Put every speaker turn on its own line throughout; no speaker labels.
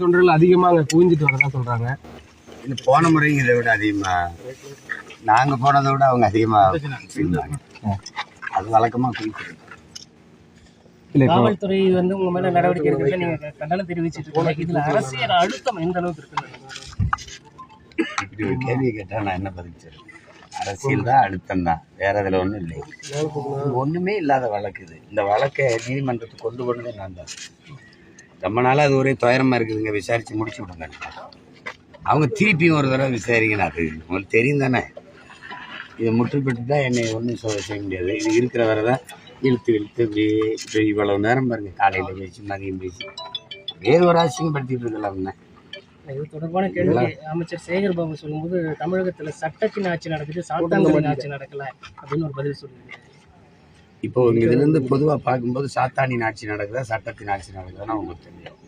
தொண்டர்கள் அதிகமாக அங்கே குவிஞ்சிட்டு வரதா சொல்றாங்க.
இது போன முறையும் இதை விட அதிகமா நாங்க போனதை விட அவங்க அதிகமா இருந்தாங்க அது வழக்கமா குளிக்கிறது
இல்லை இப்போ
காவல்துறை வந்து உங்க மேல நடவடிக்கை எடுக்கிறத நீங்க கண்டனம் தெரிவிச்சிட்டு இருக்கீங்க. இதுல அரசியல் அழுத்தம் எந்த அளவுக்கு
இப்படி ஒரு கேள்வி கேட்டா நான் என்ன பதில் சொல்றது? அரசியல் தான் அழுத்தம் தான். வேற இதுல ஒண்ணும் இல்லை. ஒண்ணுமே இல்லாத வழக்கு இது. இந்த வழக்கை நீதிமன்றத்துக்கு கொண்டு போனதே நான் தான். ரொம்ப நாளா அது ஒரே துயரமா இருக்குதுங்க. விசாரிச்சு முடிச்சு விடுங்க. அவங்க திருப்பியும் ஒரு தடவை விசாரிக்கணும். அது உங்களுக்கு தெரியும் தானே? இதை முற்றுப்பட்டு தான் என்னை ஒன்றும் செய்ய முடியாது. இது இருக்கிற வரை தான் இழுத்து இழுத்து இப்படி இப்படி இவ்வளவு நேரம் பாருங்க. காலையில் பேசி மதியம் பேசி. வேறு ஒரு அசிங்கப்படுத்திட்டு இருக்கலாம் தான்
இது தொடர்பான கேள்வி. அமைச்சர் சேகர் பாபு சொல்லும்போது தமிழகத்துல சட்டத்தின் ஆட்சி நடக்குது சாத்தான்களின் ஆட்சி நடக்கல அப்படின்னு ஒரு பதில் சொல்லுங்க
இப்போ இதுலேருந்து பொதுவாக பார்க்கும்போது சாத்தானின் ஆட்சி நடக்குதா சட்டத்தின் ஆட்சி நடக்குதுன்னா உங்களுக்கு தெரியும்.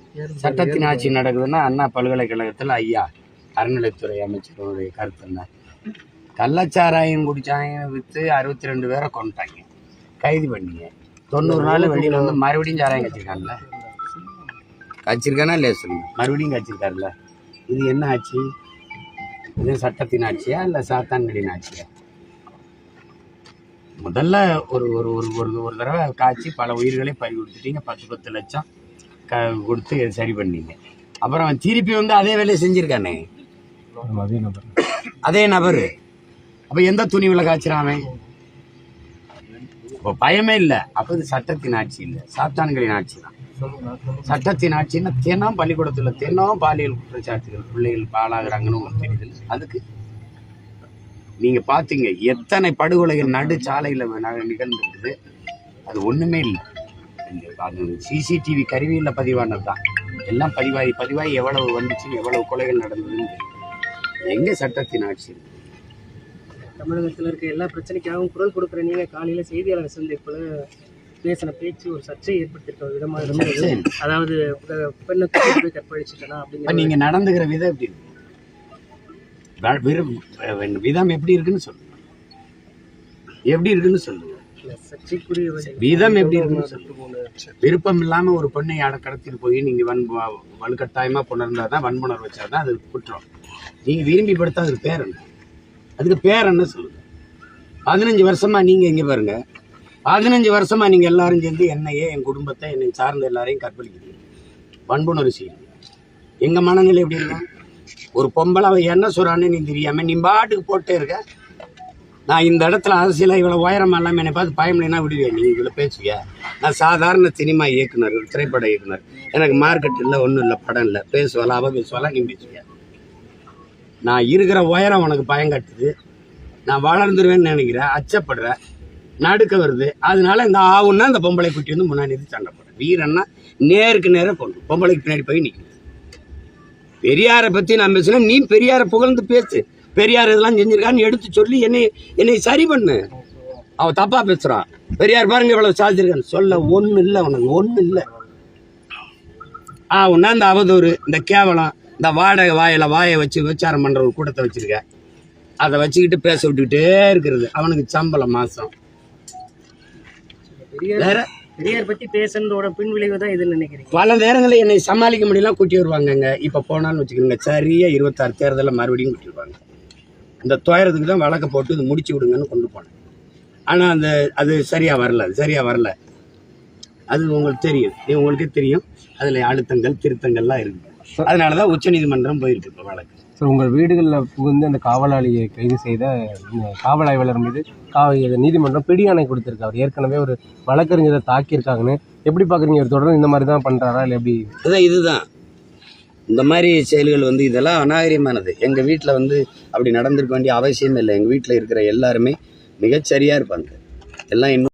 சட்டத்தின் ஆட்சி நடக்குதுன்னா அண்ணா பல்கலைக்கழகத்தில் ஐயா அறநிலைத்துறை அமைச்சருடைய கருத்து என்ன? கள்ளச்சாராயம் குடிச்சாங்க விற்று அறுபத்தி ரெண்டு பேரை கொண்டுட்டாங்க கைது பண்ணீங்க. தொண்ணூறு நாள் வெளியில் வந்து மறுபடியும் சாராயம் கச்சிருக்கான்ல கச்சிருக்கானா இல்லையா சொல்லுங்க மறுபடியும் கச்சிருக்காருல்ல? இது என்ன ஆட்சி? இது சட்டத்தின் ஆட்சியா இல்லை சாத்தான்களின் ஆட்சியா? முதல்ல ஒரு ஒரு ஒரு ஒரு ஒரு தடவை காய்ச்சி பல உயிர்களை பறி கொடுத்துட்டீங்க. பத்து பத்து லட்சம் க கொடுத்து சரி பண்ணீங்க. அப்புறம் திருப்பி வந்து அதே வேலையை செஞ்சுருக்கானே.
அதே நம்பர்
அதே நபர். அப்போ எந்த துணிவில் காய்ச்சிராமே இப்போ பயமே இல்லை. அப்போ இது சட்டத்தின் ஆட்சி இல்லை. சாத்தான்களின் ஆட்சி தான். சட்டத்தின் ஆட்சின்னா தினம் பள்ளிக்கூடத்தில் தினம் பாலியல் குற்றச்சாட்டுகள் பிள்ளைகள் பாலாகிறாங்கன்னு உங்களுக்கு தெரியுது அதுக்கு நீங்க பாத்தீங்க எத்தனை படுகொலைகள் நடு சாலையில நிகழ்ந்திருக்குது அது ஒண்ணுமே இல்லை அது சிசிடிவி கருவியில் பதிவானது தான் எல்லாம் பதிவாகி பதிவாகி எவ்வளவு வந்துச்சு எவ்வளவு கொலைகள் நடந்ததுன்னு. எங்க சட்டத்தின் ஆட்சி?
தமிழகத்துல இருக்க எல்லா பிரச்சனைக்காகவும் குரல் கொடுக்குற நீங்க காலையில செய்தியாளர் சந்திப்புல பேசின பேச்சு ஒரு சர்ச்சையை ஏற்படுத்தியிருக்க விதமா இருந்தது. அதாவது பெண்ணை கற்பழிச்சிட்டனா
இப்ப
அப்படிங்கிற
நீங்க நடந்துக்கிற விதம் எப்படி விதம் எப்படி இருக்குன்னு சொல்லுங்க. எப்படி இருக்குன்னு சொல்லுங்க. விதம் எப்படி இருக்குன்னு சொல்லுங்க. விருப்பம் இல்லாம ஒரு பெண்ணை அட கடத்திட்டு போய் நீங்க வன் வ- வலுக்கட்டாயமா புணர்ந்தாதான் வன்புணர் வச்சாதான் அது குற்றம். நீங்க விரும்பி படுத்தா அதுக்கு பேர் என்ன? அதுக்கு பேர் என்ன சொல்லுங்க. பதினஞ்சு வருஷமா நீங்க இங்க பாருங்க. பதினஞ்சு வருஷமா நீங்க எல்லாரும் சேர்ந்து என்னையே என் குடும்பத்தை என்னை சார்ந்த எல்லாரையும் கற்பழிக்கிறீங்க. வன்புணர்வு செய்யுங்க. எங்க மனநிலை எப்படி இருக்கும்? ஒரு பொம்பளை அவன் என்ன சொல்கிறான்னு நீ தெரியாமல் நீ பாட்டுக்கு போட்டே இருக்க. நான் இந்த இடத்துல அரசியல இவ்வளோ உயரம் இல்லாமல் என்னை பார்த்து பயம் இல்லைன்னா விடுவேன். நீ இவ்வளோ பேசுவியா? நான் சாதாரண சினிமா இயக்குனர் ஒரு திரைப்பட இயக்குனர். எனக்கு மார்க்கெட் இல்லை ஒன்றும் இல்லை படம் இல்லை. பேசுவலாம் அவ பேசுவலாம் நீ பேசுவியா? நான் இருக்கிற உயரம் உனக்கு பயம் கட்டுது. நான் வளர்ந்துருவேன்னு நினைக்கிறேன் அச்சப்படுறேன் நடுக்க வருது. அதனால இந்த ஆவுன்னா இந்த பொம்பளை குட்டி வந்து முன்னாடி சண்டை போடுறேன் வீரன்னா நேருக்கு நேராக கொண்டு பொம்பளைக்கு பின்னாடி போய் நிற்கும் பெரியாரை பற்றி நான் பேசுகிறேன் நீ பெரியாரை புகழ்ந்து பேசு. பெரியார் இதெல்லாம் செஞ்சிருக்கான்னு எடுத்து சொல்லி என்னை என்னை சரி பண்ணு. அவன் தப்பாக பேசுகிறான் பெரியார் பாருங்க இவ்வளோ சாதிச்சிருக்கான்னு சொல்ல ஒன்றும் இல்லை உனக்கு ஒன்றும் இல்லை. ஆ ஒன்றா இந்த அவதூறு இந்த கேவலம் இந்த வாடகை வாயில் வாயை வச்சு விபச்சாரம் பண்ணுற ஒரு கூட்டத்தை வச்சுருக்க. அதை வச்சுக்கிட்டு பேச விட்டுக்கிட்டே இருக்கிறது. அவனுக்கு சம்பளம் மாதம்
வேறு
வேற?
பெரியார் பத்தி பேசுனதோட பின் விளைவு தான் இதுன்னு நினைக்கிறேன்
பல நேரங்களில் என்னை சமாளிக்க முடியல கூட்டி வருவாங்கங்க. இப்போ போனாலும் வச்சுக்கோங்க சரியா இருபத்தாறு தேர்தலில் மறுபடியும் கூட்டி வருவாங்க. அந்த துயரத்துக்கு தான் வழக்கை போட்டு இது முடிச்சு விடுங்கன்னு கொண்டு போனேன். ஆனால் அந்த அது சரியாக வரல அது சரியாக வரல. அது உங்களுக்கு தெரியும். இது உங்களுக்கே தெரியும். அதில் அழுத்தங்கள் திருத்தங்கள்லாம் இருக்குது அதனால தான் உச்சநீதிமன்றம் போயிருக்கு இப்போ வழக்கு.
சார் உங்கள் வீடுகளில் புகுந்து அந்த காவலாளியை கைது செய்த இந்த காவல் ஆய்வாளர் மீது கா இது நீதிமன்றம் பிடியாணை கொடுத்திருக்கு அவர் ஏற்கனவே ஒரு வழக்கறிஞரை தாக்கியிருக்காங்கன்னு. எப்படி பார்க்குறீங்க இவர் தொடர்ந்து இந்த மாதிரி தான் பண்ணுறாரா இல்லை எப்படி?
அதுதான் இதுதான். இந்த மாதிரி செயல்கள் வந்து இதெல்லாம் அநாகரிகமானது. எங்கள் வீட்டில் வந்து அப்படி நடந்திருக்க வேண்டிய அவசியம் இல்லை. எங்கள் வீட்டில் இருக்கிற எல்லாருமே மிகச்சரியாக இருப்பாங்க. எல்லாம் இன்னும்